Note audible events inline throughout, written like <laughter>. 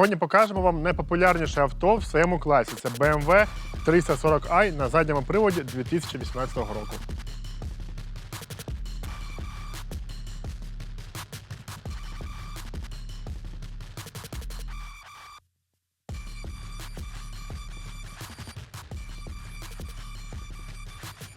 Сьогодні покажемо вам найпопулярніше авто в своєму класі. Це BMW 340i на задньому приводі 2018 року.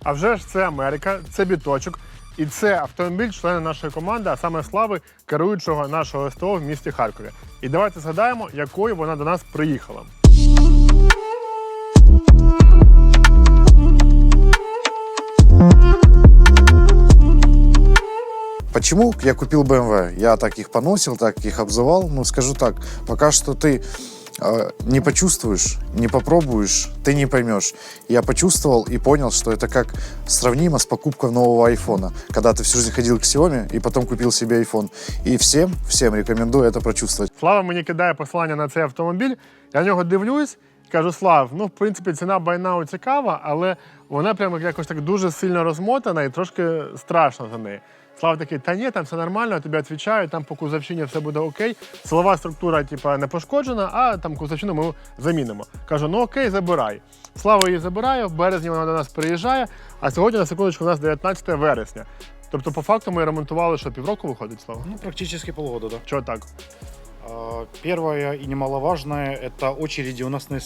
А вже ж це Америка, це біточок. І це автомобіль члена нашої команди, а саме слави керуючого нашого СТО в місті Харкові. І давайте згадаємо, якою вона до нас приїхала. Почему я купил BMW? Я так их поносил, так их обзывал. Ну, скажу так, пока что ты э, не почувствуешь, не попробуешь, ты не поймешь. Я почувствовал и понял, что это как сравнимо с покупкой нового айфона. Когда ты всю жизнь ходил к Xiaomi и потом купил себе iPhone. И всем, всем рекомендую это прочувствовать. Слава мені кидає посилання на цей автомобіль. Я на нього дивлюсь, кажу: Слав, ну в принципі ціна байнау цікава, але вона прямо якось так дуже сильно розмотана і трошки страшно за неї. Слава такий, та ні, там все нормально, тобі відповідаю, там по кузовщині все буде окей. Силова структура, типа, не пошкоджена, а там кузовщину ми замінимо. Кажу, ну окей, забирай. Слава її забирає, в березні вона до нас приїжджає, а сьогодні, на секундочку, у нас 19 вересня. Тобто, по факту, ми ремонтували, що півроку виходить, Слава? Ну, практически полгода, да. Чого так? А, Первое и немаловажное – это очереди у нас на.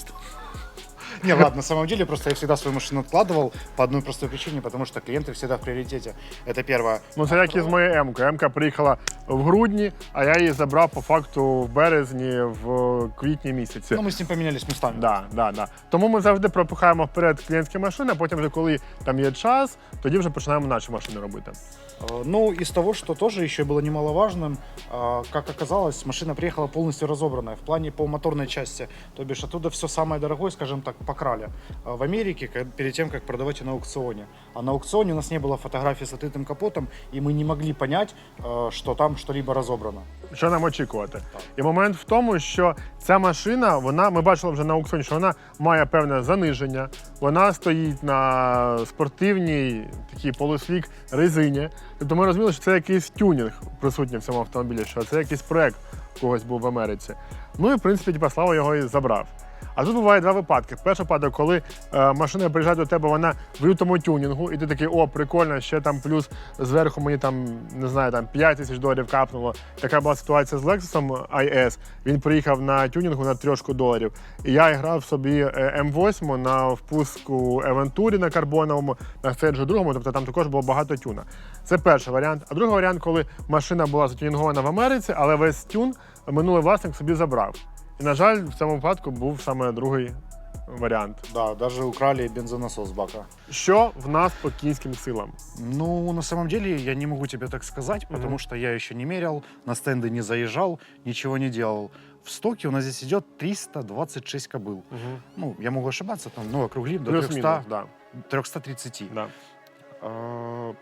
Не, ладно, на самом деле, просто я всегда свою машину откладывал по одной простой причине, потому что клиенты всегда в приоритете. Это первое. Ну, це як і з моєю М-кою. М-ка приїхала в грудні, а я її забрав по факту в березні, в квітні місяці. Ну, мы с ним поменялись местами. Да, да, да. Тому ми завжди пропихаємо вперед клієнтські машини, а потім, вже коли там є час, тоді вже починаємо наші машини робити. А, Ну, из того, что тоже еще было немаловажным, а, как оказалось, машина приехала полностью разобранная в плане по моторной части. То бишь оттуда все самое дорогое, скажем так, покрали. А В Америке, ка- перед тем, как продавать ее на аукционе. А на аукционе у нас не было фотографий с открытым капотом, и мы не могли понять, а, что там что-либо разобрано. Що нам очікувати? І момент в тому, що ця машина, вона, ми бачили вже на аукціоні, що вона має певне заниження. Вона стоїть на спортивній такій полуслік резині. Тобто ми розуміли, що це якийсь тюнінг присутній в цьому автомобілі, що це якийсь проект у когось був в Америці. Ну і в принципі, типа, Слава його і забрав. А тут буває два випадки. Перший випадок, коли е, машина приїжджає до тебе, вона в лютому тюнінгу, і ти такий, о, прикольно, ще там плюс зверху мені там, не знаю, там 5 тисяч доларів капнуло. Така була ситуація з Lexus IS. Він приїхав на тюнінгу на трьошку доларів. І я грав собі е, М8 на впуску Евентурі на карбоновому, на стейджу другому, тобто там також було багато тюна. Це перший варіант. А другий варіант, коли машина була затюнінгована в Америці, але весь тюн минулий власник собі забрав. І, на жаль, в цьому випадку був саме другий варіант. Да, даже украли бензонасос с бака. Що в нас по кінським силам? Ну, на самом деле, я не могу тебе так сказать, потому Мгм. что я еще не мерял, на стенды не заезжал, ничего не делал. В стоке у нас здесь идет 326 кобыл. Угу. Ну, я могу ошибаться, там, ну, округлим до Плюс-мінус, 300, да, 330. да. А,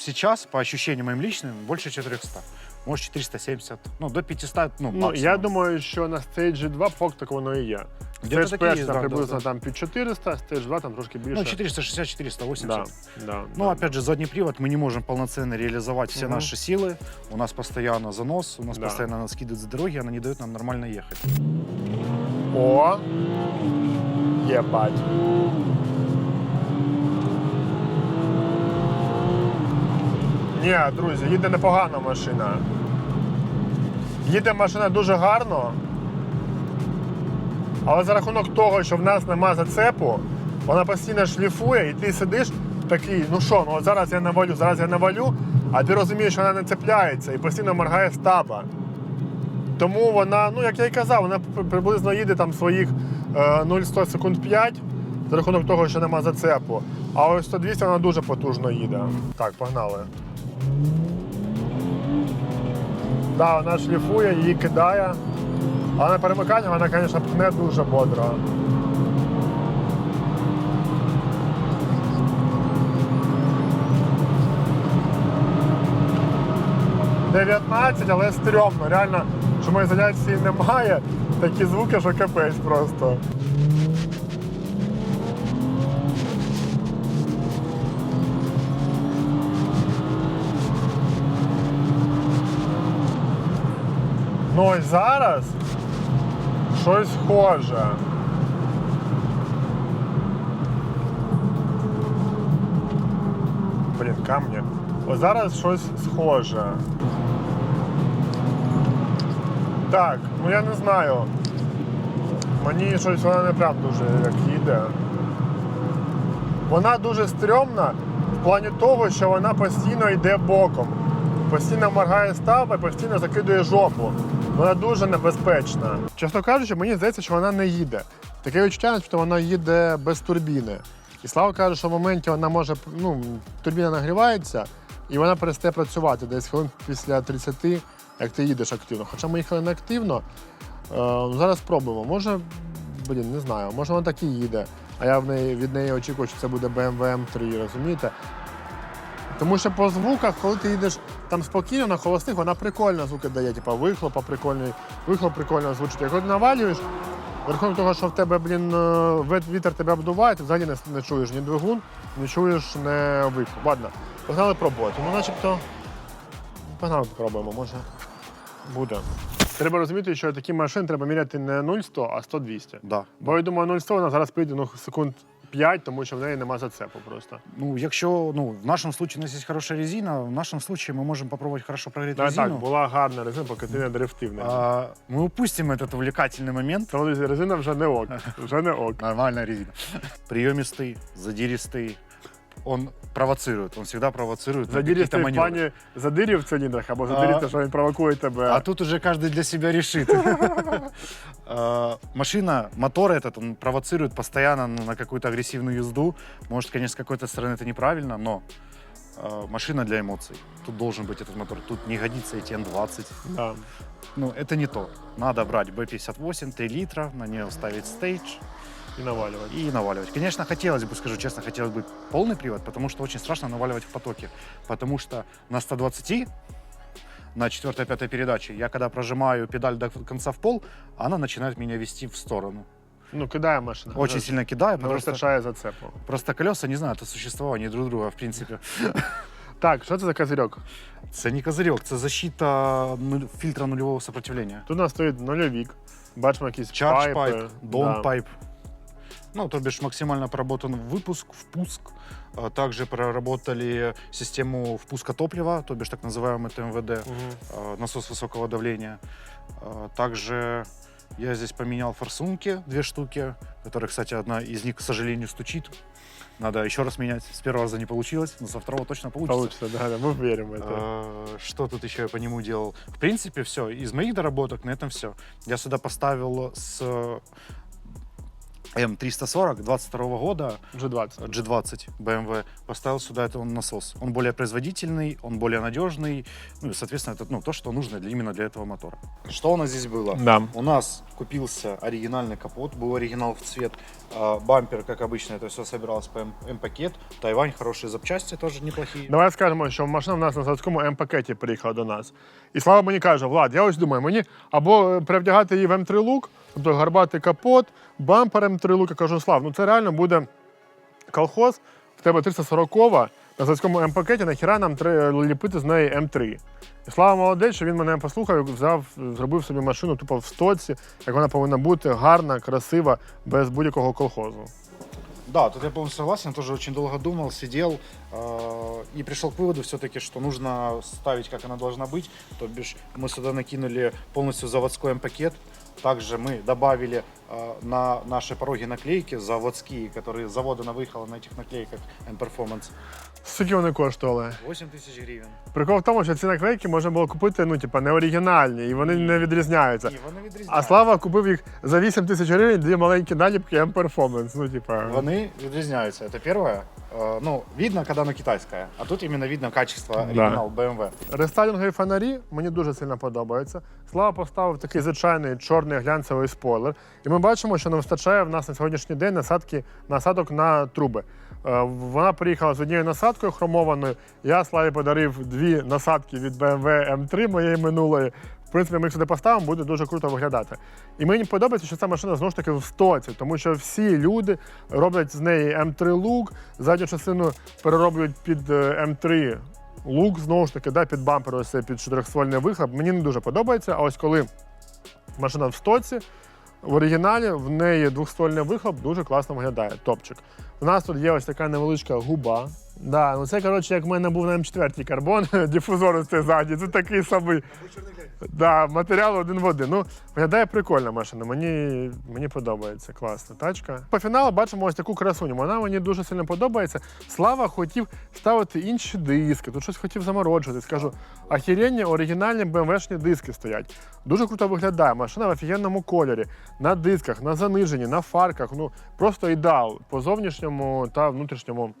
Сейчас, по ощущениям моим личным, больше 400. Может, 470, ну, до 500, ну, Ну, максимум. я думаю, що на стейджі 2 факт так воно і є. Где-то Стейдж таке є, перший там да, приблизно да, там під 400, стейдж 2 там трошки більше. Ну, 460, 480. да, да, Ну, да. опять же, задний привод мы не можем полноценно реализовать все Мгм. наши силы. У нас постоянно занос, у нас Да. постоянно нас скидывают с дороги, она не дает нам нормально ехать. О! Єбать. Ні, друзі, їде непогана машина. Їде машина дуже гарно. Але за рахунок того, що в нас нема зацепу, вона постійно шліфує, і ти сидиш такий, ну що, ну от зараз я навалю, зараз я навалю, а ти розумієш, що вона не цепляється і постійно моргає стаба. Тому вона, ну як я й казав, вона приблизно їде там своїх е, 0-100 секунд 5 за рахунок того, що нема зацепу. А ось 100-200 вона дуже потужно їде. Так, погнали. Да, вона шліфує, її кидає. Але на перемиканні вона, звісно, пхне дуже бодро. Дев'ятнадцять, але стрьомно. Реально, шумоізоляції немає. Такі звуки, що капець просто. Ну ось зараз щось схоже. Блін, камні. О, зараз щось схоже. Так, ну я не знаю. Мені щось вона не прям дуже як їде. Вона дуже стрьомна в плані того, що вона постійно йде боком. Постійно моргає става і постійно закидує жопу. Вона дуже небезпечна. Чесно кажучи, мені здається, що вона не їде. Таке відчуття, що вона їде без турбіни. І Слава каже, що в моменті вона може, ну, турбіна нагрівається і вона перестає працювати десь хвилин після 30, як ти їдеш активно. Хоча ми їхали не активно. Е, зараз спробуємо. Може, блін, не знаю, може вона так і їде. А я в неї, від неї очікую, що це буде BMW M3, розумієте? Тому що по звуках, коли ти їдеш там спокійно на холостих, вона прикольно звуки дає, типа вихлопа прикольний, вихлоп прикольно звучить. Як ти навалюєш, верхом того, що в тебе, блін, е, вітер тебе обдуває, ти взагалі не, не чуєш ні двигун, не чуєш не вихлоп. Ладно, погнали пробувати. Ну, начебто, погнали спробуємо, може буде. Треба розуміти, що такі машини треба міряти не 0-100, а 100-200. Да. Бо я думаю, 0-100 вона зараз прийде ну, секунд 5, тому що в неї нема зацепу просто. Ну, якщо ну, в нашому случае у нас є хороша резина, в нашому случае ми можемо попробувати хорошо прогріти Так, резину. так, була гарна резина, поки ти не дрифтив. на ній. А, мы упустим этот увлекательный момент. Тому резина вже не ок. Вже не ок. <laughs> Нормальная резина. Приемистый, задиристый. Он провоцирует, он всегда провоцирует. на какие-то Задірівся в маневры. плані задирів в циліндрах, або задирівся, що він провокує тебе. А тут уже каждый для себя решит. <laughs> А, Машина, мотор этот, он провоцирует постоянно ну, на какую-то агрессивную езду. Может, конечно, с какой-то стороны это неправильно, но а, машина для эмоций. Тут должен быть этот мотор. Тут не годится эти Н20. Да. Ну, это не то. Надо брать B58, 3 литра, на нее ставить стейдж І навалювати. и наваливать. Конечно, хотелось бы, скажу честно, хотелось бы полный привод, потому что очень страшно наваливать в потоке. Потому что на 120 на 4-5 передаче, я когда прожимаю педаль до конца в пол, она начинает меня вести в сторону. Ну, кидає машина. Очень сильно кидаю, Не потому что вистачає зацепу. просто колеса не знаю, это существование друг друга, в принципе. <laughs> Так, що це за козирьок? Це не козырек, це защита нуль- фильтра нулевого сопротивления. Тут у нас стоїть нульовік. Бачимо якісь Charge пайпи. pipe, down Да. pipe. Ну, то бишь максимально проработан выпуск, впуск. А Также проработали систему впуска топлива, то бишь так называемый ТМВД, а, насос высокого давления. А, Также я здесь поменял форсунки, две штуки, которые, кстати, одна из них, к сожалению, стучит. Надо еще раз менять. С первого раза не получилось, но со второго точно получится. Получится, да, да, мы верим в это. А, Что тут еще я по нему делал? В принципе, все. Из моих доработок на этом все. Я сюда поставил с М340 22 года G20. G20 BMW. Поставил сюда этот насос. Он более производительный, он более надежный. Ну и, соответственно, это ну, то, что нужно для, именно для этого мотора. Что у нас здесь было? Да. У нас купился оригинальный капот, был оригинал в цвет. А, Бампер, как обычно, это все собиралось по М- М-пакет. Тайвань, хорошие запчасти тоже неплохие. Давай скажемо, що машина в нас на заводському М-пакеті приїхала до нас. І Слава мені каже, Влад, я ось думаю, мені або е, перевдягати її в М3 лук, тобто гарбатий капот, бампер М3 лук. Я кажу, Слав, ну це реально буде колхоз, в тебе 340-ва, на заводському М-пакеті, нахіра нам треба ліпити з неї М3. І Слава молодець, що він мене послухав, і взяв, зробив собі машину тупо в стоці, як вона повинна бути, гарна, красива, без будь-якого колхозу. Да, тут я полностью согласен, тоже очень долго думал, сидел э, и пришел к выводу все-таки, что нужно ставить, как она должна быть. То бишь мы сюда накинули полностью заводской М-пакет. Также мы добавили э, на наши пороги наклейки заводские, которые с завода на выехало на этих наклейках M-Performance. Скільки вони коштували? 8 тысяч гривен. Прикол в тому, що ці наклейки можна було купити, ну, типа, не оригінальні, і вони не відрізняються. І вони А відрізняються. Слава купив їх за 8 тисяч гривень, дві маленькі наліпки M-Performance. Ну, типа. Вони відрізняються. Это первое. Э, ну, видно, когда оно китайское. А тут именно видно качество оригинал BMW. Рестайлінгові фонарі мені дуже сильно подобаються. Слава поставив такий звичайний чорний глянцевий спойлер. І ми бачимо, що не вистачає в нас на сьогоднішній день насадки, насадок на труби. Е, Вона приїхала з однією насадкою хромованою. Я Славі подарив дві насадки від BMW M3 моєї минулої. Принципі, ми їх сюди поставимо, буде дуже круто виглядати. І мені подобається, що ця машина знову ж таки в стоці, тому що всі люди роблять з неї М3 лук, задню частину перероблюють під е, М3 лук, знову ж таки, да, під бампер, ось під чотирьохствольний вихлоп. Мені не дуже подобається. А ось коли машина в стоці, В оригіналі в неї двохствольний вихлоп дуже класно виглядає. Топчик. У нас тут є ось така невеличка губа. Да, ну це, коротше, як в мене був на М4 карбон, <laughs> дифузор цей ззаді. Це такий самий. Да, матеріал один в один. Ну, виглядає прикольна машина. Мені, мені подобається. Класна тачка. По фіналу бачимо ось таку красуню. Вона мені дуже сильно подобається. Слава хотів ставити інші диски. Тут щось хотів замороджувати. Скажу, охеренні оригінальні BMW-шні диски стоять. Дуже круто виглядає. Машина в офігенному кольорі, на дисках, на заниженні, на фарках. Ну просто ідеал по зовнішньому та внутрішньому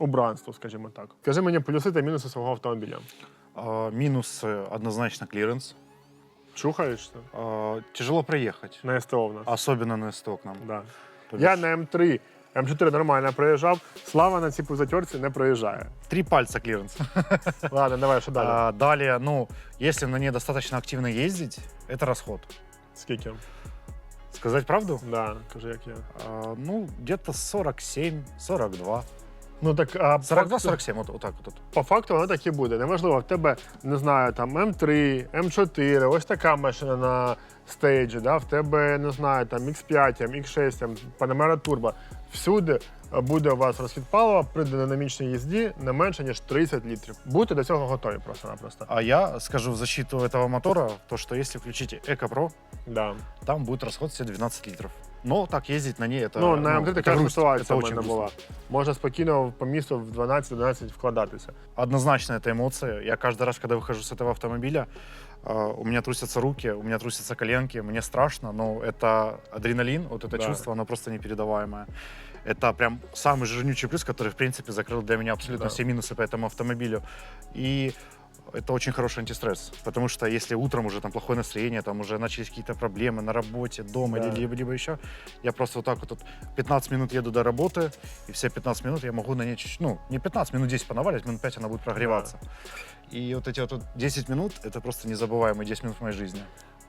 убранству, скажімо так. Скажи мені плюси та мінуси свого автомобіля. А, Минус э, однозначно клиренс. Чухаєшся? А, Тяжело проехать, На СТО в нас. особенно на СТО к нам. Да. То Я бишь, на М3, М4 нормально проїжджав. Слава на цій позатерці не проїжджає. Три пальца клиренс. <laughs> Ладно, давай, що далі? А, Далее, ну, если на ней достаточно активно ездить, это расход. Скільки? Сказать правду? Да, кажи, як я. А, Ну, где-то 47, 42. Ну так, а 42-47, от, отак от. По факту воно так і буде. Неважливо, в тебе, не знаю, там М3, М4, ось така машина на стейджі, да? в тебе, не знаю, там X5, X6, Panamera Turbo Всюди буде у вас розхід палива при динамічній їзді не менше, ніж 30 літрів. Будьте до цього готові просто-напросто. А я скажу в защиту этого мотора, то, что если включить Эко Pro, Да. там будет расход все 12 литров. Но так ездить на ней это, Ну, на М3 это така грусть, ситуація это в очень мене грустно. була. Можна спокійно по місту в 12-12 вкладатися. Однозначно это эмоции. Я каждый раз, когда выхожу с этого автомобиля, э, у меня трусятся руки, у меня трусятся коленки, мне страшно, но это адреналин, вот это Да. чувство, оно просто непередаваемое. Это прям самый жирнючий плюс, который, в принципе, закрыл для меня абсолютно Да. все минусы по этому автомобилю. И это очень хороший антистресс, потому что если утром уже там плохое настроение, там уже начались какие-то проблемы на работе, дома, Да. либо, либо еще, я просто вот так вот, вот 15 минут еду до работы, и все 15 минут я могу на ней чуть-чуть, ну, не 15 минут 10 понаваливать, минут 5 она будет прогреваться. И вот эти вот, вот 10 минут, это просто незабываемые 10 минут в моей жизни.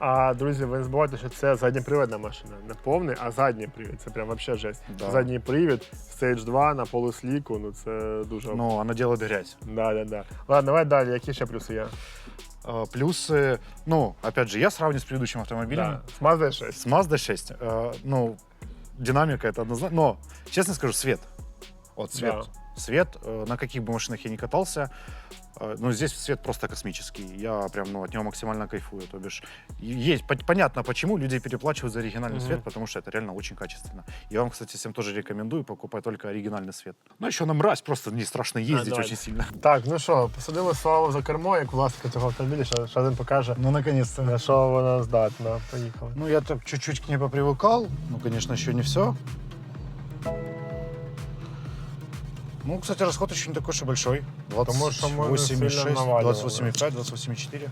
А друзі, ви не забувайте, що це задньопривідна машина. Не повний, а задній привід. Це прям вообще жесть. Да. Задній привід, Stage 2 на полусліку, ну це дуже. Но она делает грязь. Да, да, да. Ладно, давай далі. Які ще плюси є? А, Плюсы, ну, опять же, я сравниваю с предыдущим автомобилем. Да. З Mazda 6. С Mazda 6, э, ну, динамика это однозначно. Но, честно скажу, свет. Вот свет. Да. Свет, э, на каких бы машинах я ни катался, э, ну, здесь свет просто космический. Я прям, ну, от него максимально кайфую. То бишь, и есть, пон- понятно, почему люди переплачивают за оригинальный Мгм. свет, потому что это реально очень качественно. Я вам, кстати, всем тоже рекомендую покупать только оригинальный свет. Ну, еще на мразь просто не страшно ездить давай. очень сильно. <laughs> Так, ну що, посадили Славу за кермо, як власника цього автомобіля, що, що він покаже, Ну, наконец-то. на що вона здатна. Поїхали. Ну, я так чуть-чуть к ней попривыкал. Ну, конечно, еще не все. Ну, кстати, расход еще не такой уж и большой. Потому что мы сильно 28,6, наваливаем. 28,5, 28,4.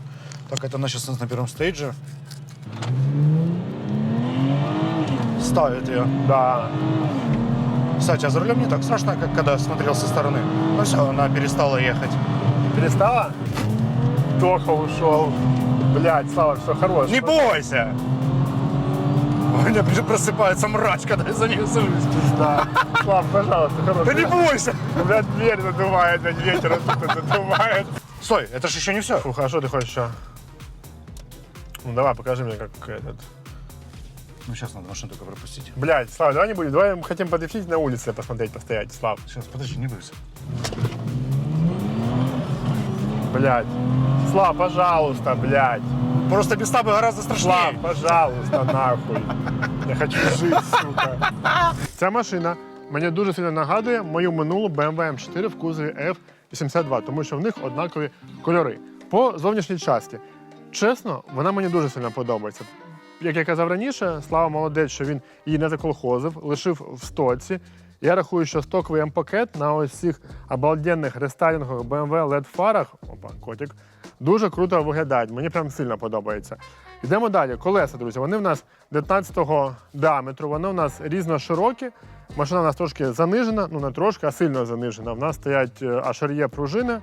Так, это она сейчас на первом стейдже. Ставит ее. Да. Кстати, а за рулем не так страшно, как когда смотрел со стороны. Ну все, она перестала ехать. Перестала? Тоха ушел. Блять, Слава, все хорош. Не бойся! Меня просыпается мрач, когда я за ней сажусь. Да. Слав, пожалуйста, хорош. Да не бойся! Блядь, дверь надувает, блядь, ветер оттуда надувает. Стой, это же еще не все. Слушай, а что ты хочешь еще? Ну давай, покажи мне, как этот. Ну, сейчас надо машину только пропустить. Блядь, Слав, давай не будем. Давай мы хотим подефить на улице посмотреть, постоять. Слав, Сейчас, подожди, не бойся. блядь. Слав, пожалуйста, блядь. Просто без табы гораздо страшнее. пожалуйста, нахуй. Я хочу жити, сука. Ця машина мені дуже сильно нагадує мою минулу BMW M4 в кузові F82, тому що в них однакові кольори. По зовнішній часті. Чесно, вона мені дуже сильно подобається. Як я казав раніше, слава молодець, що він її не заколхозив, лишив в стоці. Я рахую, що стоковий М-пакет на ось цих обалденних рестайлінгових BMW LED фарах, опа, котик, дуже круто виглядають. Мені прям сильно подобається. Йдемо далі. Колеса, друзі. Вони в нас 19-го діаметру, вони в нас різно широкі. Машина у нас трошки занижена, ну не трошки, а сильно занижена. В нас стоять ашер'є пружини.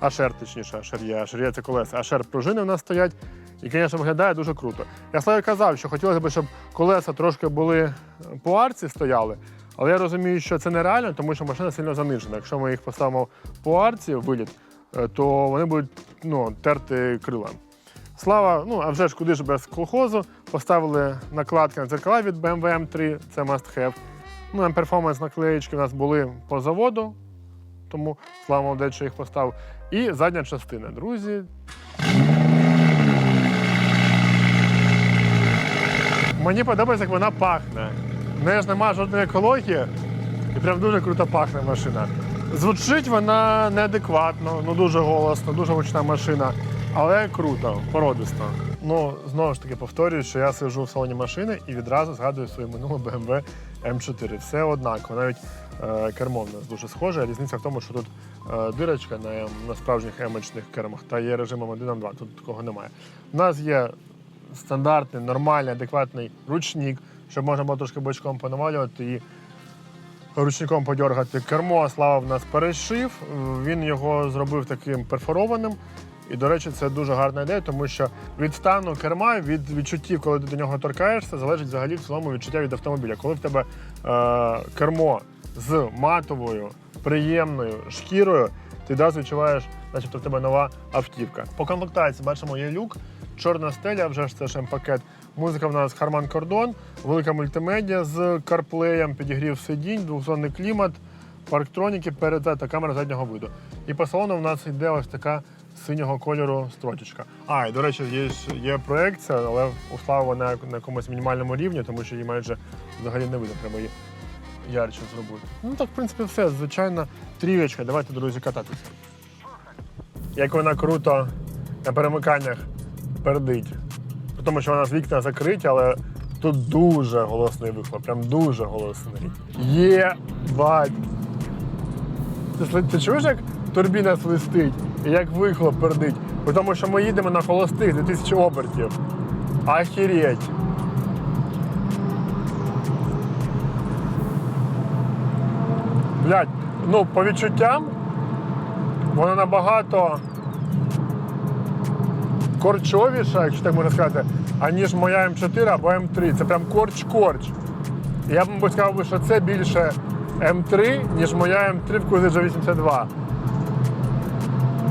Ашер, точніше, ашер'є, ашер'є це колеса, ашер пружини в нас стоять. І, звісно, виглядає дуже круто. Я Славі казав, що хотілося б, щоб колеса трошки були е, по арці стояли, але я розумію, що це нереально, тому що машина сильно занижена. Якщо ми їх поставимо по арці в виліт, е, то вони будуть ну, терти крила. Слава, ну а вже ж куди ж без колхозу, поставили накладки на дзеркала від BMW M3, це must have. Ну, на перформанс наклеєчки у нас були по заводу, тому слава молодець, що їх поставив. І задня частина, друзі. Мені подобається, як вона пахне. В неї ж немає жодної екології, і прям дуже круто пахне машина. Звучить вона неадекватно, ну дуже голосно, дуже гучна машина, але круто, породисто. Ну, знову ж таки повторюю, що я сиджу в салоні машини і відразу згадую своє минуле BMW M4. Все однаково, навіть е, кермо в нас дуже схоже. Різниця в тому, що тут е, дирочка на, на справжніх емочних кермах та є режимом 1 2 Тут такого немає. У нас є стандартний, нормальний, адекватний ручник, щоб можна було трошки бочком понавалювати і ручником подергати. Кермо Слава в нас перешив. Він його зробив таким перфорованим. І, до речі, це дуже гарна ідея, тому що від стану керма, від відчуттів, коли ти до нього торкаєшся, залежить взагалі в цілому відчуття від автомобіля. Коли в тебе е, кермо з матовою, приємною шкірою, ти одразу відчуваєш, начебто в тебе нова автівка. По комплектації бачимо, є люк, чорна стеля, вже ж це ж М-пакет. Музика в нас Harman Kardon, велика мультимедіа з карплеєм, підігрів сидінь, двохзонний клімат, парктроніки, передзад та камера заднього виду. І по салону в нас йде ось така синього кольору строчечка. А, і до речі, є, є проекція, але у Слави вона на якомусь мінімальному рівні, тому що її майже взагалі не видно. Треба її ярче зробити. Ну так, в принципі, все. Звичайна трієчка. Давайте, друзі, кататися. Як вона круто на перемиканнях пердить. Тому, що вона з вікна закриті, але тут дуже голосний вихлоп, прям дуже голосний. Є бать. Ти, ти чуєш, як турбіна свистить і як вихлоп пердить? Тому, що ми їдемо на холостих 2000 обертів. Ахереть. Блядь, ну по відчуттям вона набагато корчовіша, якщо так можна сказати, аніж моя М4 або М3. Це прям корч-корч. Я б, мабуть, сказав, що це більше М3, ніж моя М3 в Кузиджа 82.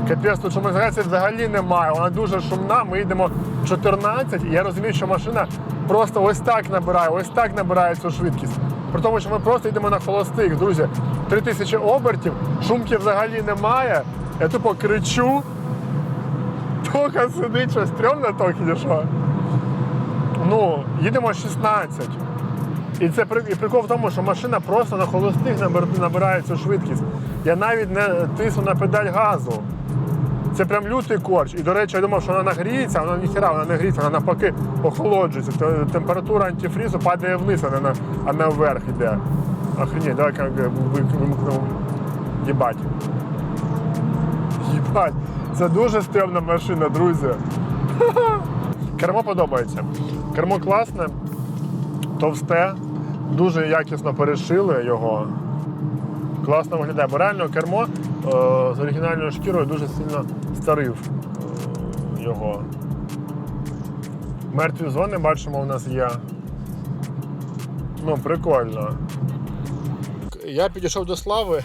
Капець, тут шумоізоляції взагалі немає. Вона дуже шумна. Ми їдемо 14, і я розумію, що машина просто ось так набирає, ось так набирає цю швидкість. При тому, що ми просто йдемо на холостих, друзі. 3000 обертів, шумки взагалі немає. Я тупо кричу. Тоха сидить, що стрьомно Тохі, чи що? Ну, їдемо 16. І це і прикол в тому, що машина просто на холостих набирає цю швидкість. Я навіть не тисну на педаль газу. Це прям лютий корч. І, до речі, я думав, що вона нагріється, вона ніхіра, вона не гріється, вона навпаки охолоджується. Температура антифрізу падає вниз, а не, а не вверх іде. Охренеть, давай вимкнемо. Їбать. Їбать. Це дуже стрьомна машина, друзі. Кермо подобається. Кермо класне, товсте, дуже якісно перешили його. Класно виглядає, бо реально кермо е, з оригінальною шкірою дуже сильно старив е, його. Мертві зони бачимо, у нас є. Ну, прикольно. Я підійшов до Слави,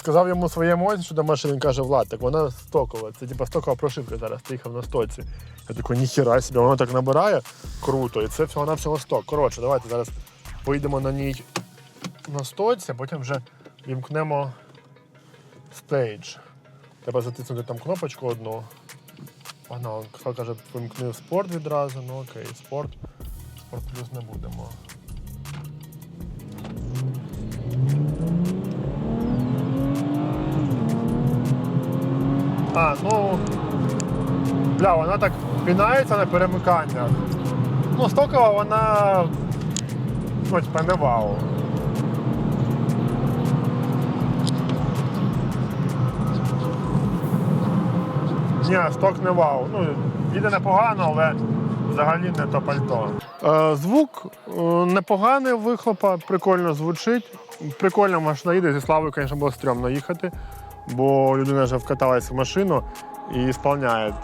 сказав йому свої емоції щодо машини. Він каже, Влад, так вона стокова. Це типа стокова прошивка зараз. Ти їхав на стоці. Я такий, ніхіра собі, воно так набирає круто. І це всього на всього сток. Коротше, давайте зараз поїдемо на ній на стоці, а потім вже вімкнемо стейдж. Треба затиснути там кнопочку одну. Хто каже, вимкни в спорт відразу. Ну окей, спорт. Спорт плюс не будемо. А, ну. Бля, вона так пінається на перемиканнях. Ну, стокова вона. Ну, типа не вау. Ні, сток не вау. Ну, їде непогано, але взагалі не то пальто. Е, звук е, непоганий вихлопа, прикольно звучить. Прикольно машина їде. Зі Славою, звісно, було стрьомно їхати, бо людина вже вкаталась в машину і сповняє.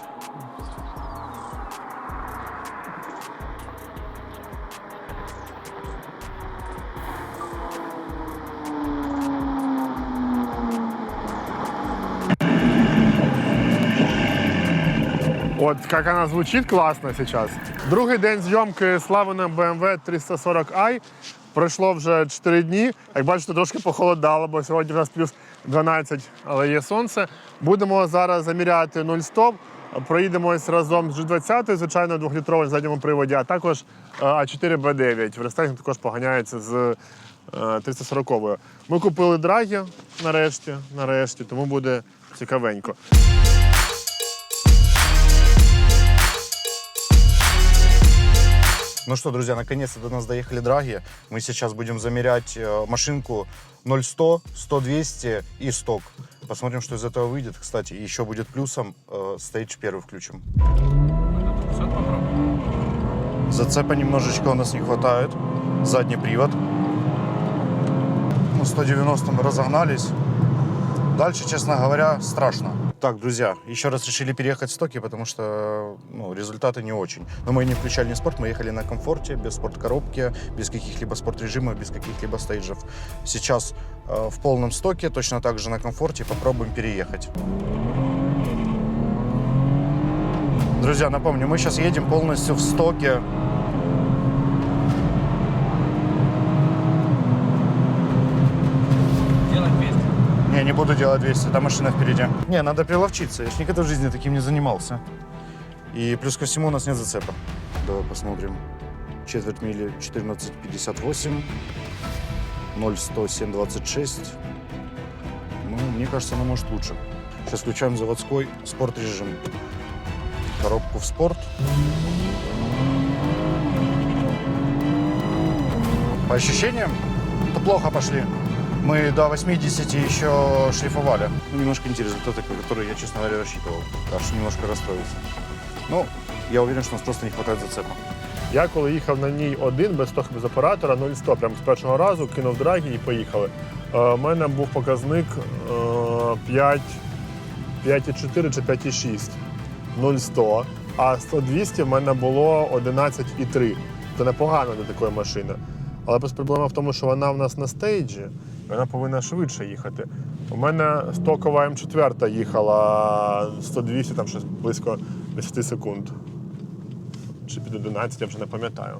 Вот как она звучит класно сейчас. Другий день зйомки славиної BMW 340i. Пройшло вже 4 дні. Як бачите, трошки похолодало, бо сьогодні в нас плюс 12, але є сонце. Будемо зараз заміряти 0 стоп. Проїдемось разом з G20, звичайно, двохлітровий на задньому приводі, а також е, А4Б9. В рестайлінг також поганяється з е, 340-ю. Ми купили драгі нарешті, нарешті, тому буде цікавенько. Ну что, друзья, наконец-то до нас доехали драги. Мы сейчас будем замерять э, машинку 0100, 100, 200 и сток. Посмотрим, что из этого выйдет. Кстати, еще будет плюсом э, стейдж первый включим. Зацепа немножечко у нас не хватает. Задний привод. Ну, 190 мы разогнались. Дальше, честно говоря, страшно. Так, друзья, еще раз решили переехать в стоки, потому что ну, результаты не очень. Но мы не включали не спорт, мы ехали на комфорте, без спорткоробки, без каких-либо спортрежимов, без каких-либо стейджев. Сейчас э, в полном стоке, точно так же на комфорте, попробуем переехать. Друзья, напомню, мы сейчас едем полностью в стоке. Не, буду делать 200, там машина впереди. Не, надо приловчиться, я ж никогда в жизни таким не занимался. И плюс ко всему у нас нет зацепа. Давай посмотрим. Четверть мили 14.58, 0.107.26. Ну, мне кажется, она может лучше. Сейчас включаем заводской спорт режим. Коробку в спорт. По ощущениям, то плохо пошли. Мы до 80 еще шлифовали. Ну, немножко не те результаты, которые я, честно говоря, рассчитывал. Так что немножко расстроился. Ну, я уверен, что у нас просто не хватает зацепа. Я коли їхав на ній один, без стоху, без оператора, 0-100, прямо з першого разу кинув драгі і поїхали. Е, У мене був показник е, 5, 5,4 чи 5,6, 0-100. А 100-200 в мене було 11,3. Це непогано для такої машини. Але просто проблема в тому, що вона в нас на стейджі, і вона повинна швидше їхати. У мене стокова М4 їхала 100-200, там щось близько 10 секунд чи під 11, я вже не пам'ятаю.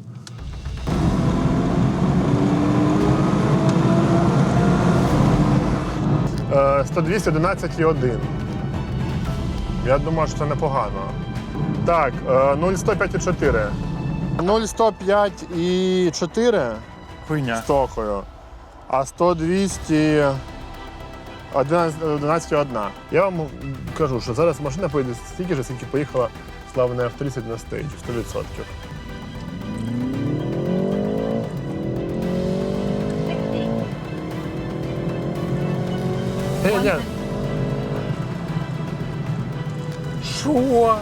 Е, 100, 11 і 1. Я думаю, що це непогано. Так, е, 0,105,4. 0,105 і 4 Хуйня. стокою, а 100, 200 11, 11 і 1. Я вам кажу, що зараз машина поїде стільки ж, скільки поїхала славна F30 на стейджі, 100%. Ні, ні. Що?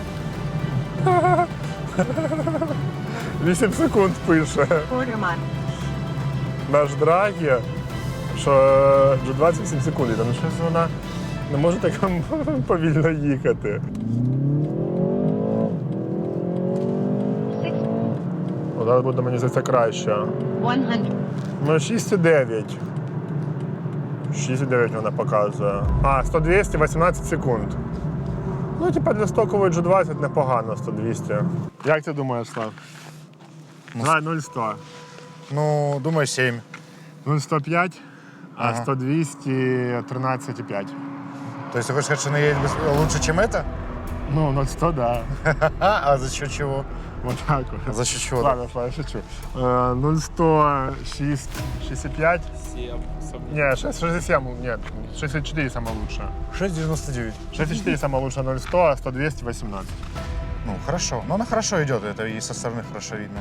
8 секунд пише наш драгі, що вже 28 секунд, і там щось вона не може так <laughs> повільно їхати. Зараз буде мені здається краще. 100. Ну, 6,9. 6,9 вона показує. А, 100 200 18 секунд. Ну, типа для стокової G20 непогано 100 200 Як ти думаєш, Слав? Давай 0,100. Ну, думаю, 7. 0,105, а Ага. 100 200 13,5. То есть ты хочешь сказать, что она едет быс- лучше, чем это? Ну, 0,100, да. <laughs> А, а за счет чего? Вот так вот. За счет чего? Ладно, Слава, я шучу. Е, 0,100 6, 65. 7. Не, 6, 67, нет, 64 самое лучшее. 6,99. 6,4 самое лучшее 0,100, а 100 200 18. Ну, хорошо. Но она хорошо идет, это и со стороны хорошо видно.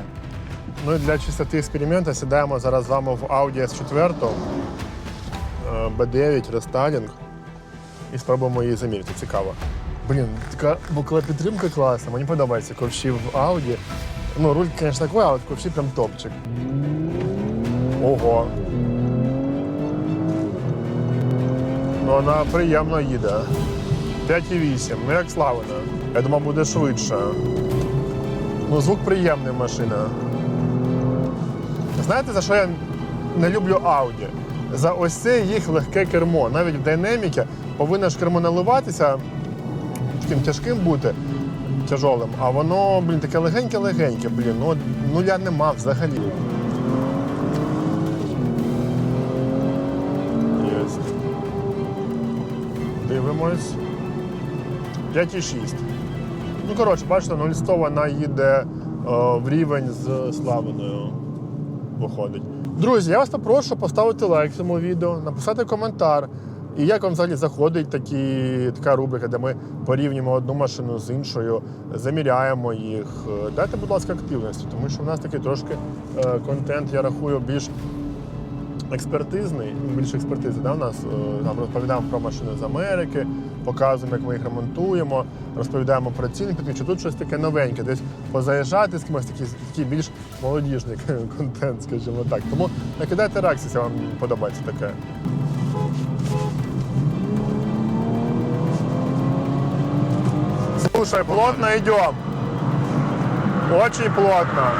Ну і для чистоти експерименту сідаємо зараз з вами в Audi S4 е, B9 рестайлінг і спробуємо її заміряти. Цікаво. Блін, така бокова підтримка класна. Мені подобається ковші в Audi. Ну, руль, звісно, такий, а ковші прям топчик. Ого. Ну, вона приємно їде. 5,8, ну як славина. Я думав, буде швидше. Ну, звук приємний машина. Знаєте, за що я не люблю Audi? За ось це їх легке кермо. Навіть в динаміки повинно ж кермо наливатися, таким тяжким бути. тяжолим, а воно, блін, таке легеньке-легеньке, блін, ну нуля нема взагалі. Дивимось. 5,6. Ну, коротше, бачите, 0 100 вона їде е, в рівень з Славиною. Виходить. Друзі, я вас попрошу поставити лайк цьому відео, написати коментар. І як вам взагалі заходить такі, така рубрика, де ми порівнюємо одну машину з іншою, заміряємо їх. Е, Дайте, будь ласка, активності, тому що в нас такий трошки е, контент, я рахую, більш експертизний, більше експертизи. Да, у нас е, там розповідаємо про машини з Америки, показуємо, як ми їх ремонтуємо, розповідаємо про ціни, підключу. Тут щось таке новеньке, десь позаїжджати з кимось, такий, такий більш молодіжний <laughs> контент, скажімо так. Тому накидайте реакції, якщо вам подобається таке. Слушай, плотно идем. Очень плотно.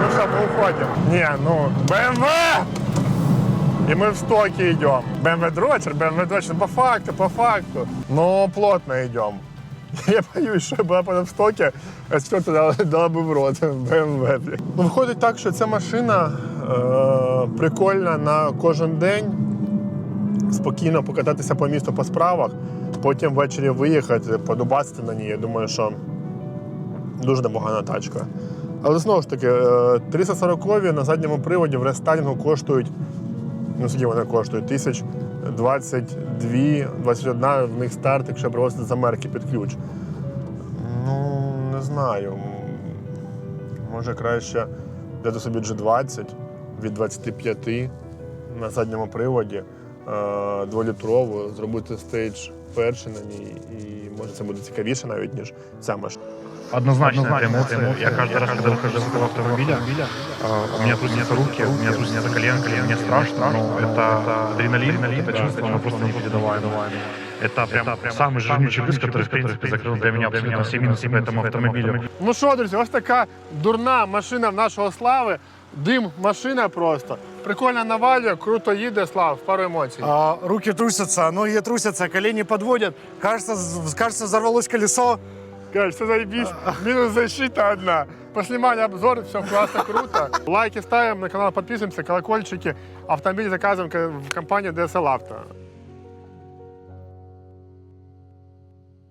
Ну все, мы уходим. Не, ну, БМВ! И мы в стоке идем. БМВ дрочер, БМВ дрочер. Ну, по факту, по факту. Но плотно идем. <laughs> Я боюсь, що я була б в стокі, а четверта дала, дала би в рот БМВ. Ну, виходить так, що ця машина е, прикольна на кожен день. Спокійно покататися по місту по справах, потім ввечері виїхати, подубасити на ній. Я думаю, що дуже непогана тачка. Але знову ж таки, е, 340 на задньому приводі в рестайлінгу коштують, ну скільки вони коштують? Тисяч 22, 21 в них старт, якщо привозити з Америки під ключ. Ну, не знаю. Може краще взяти собі G20 від 25 на задньому приводі, е, дволітрову, зробити стейдж перший на ній, і може це буде цікавіше навіть, ніж ця машина Однозначно, это эмоции. Я каждый раз, когда выхожу из этого автомобиля, а, у меня трусятся руки, у меня трусятся коленки, мне страшно, но это адреналин, это чувство, оно просто непередаваемое. Это прям самый жирнейший плюс, который, в принципе, закрыл для меня абсолютно все минусы по этому автомобилю. Ну що, друзі, ось така дурна машина в нашого слави. Дим машина просто. Прикольно навалює, круто їде, слав, пару емоцій. А, руки трусятся, ноги трусятся, колени подводят. Кажется, з- кажется, взорвалось колесо. Короче, все заебись. Минус защита одна. Поснимали обзор, все классно, круто. Лайки ставим, на канал подписываемся, колокольчики. Автомобиль заказываем в компании DSL Auto.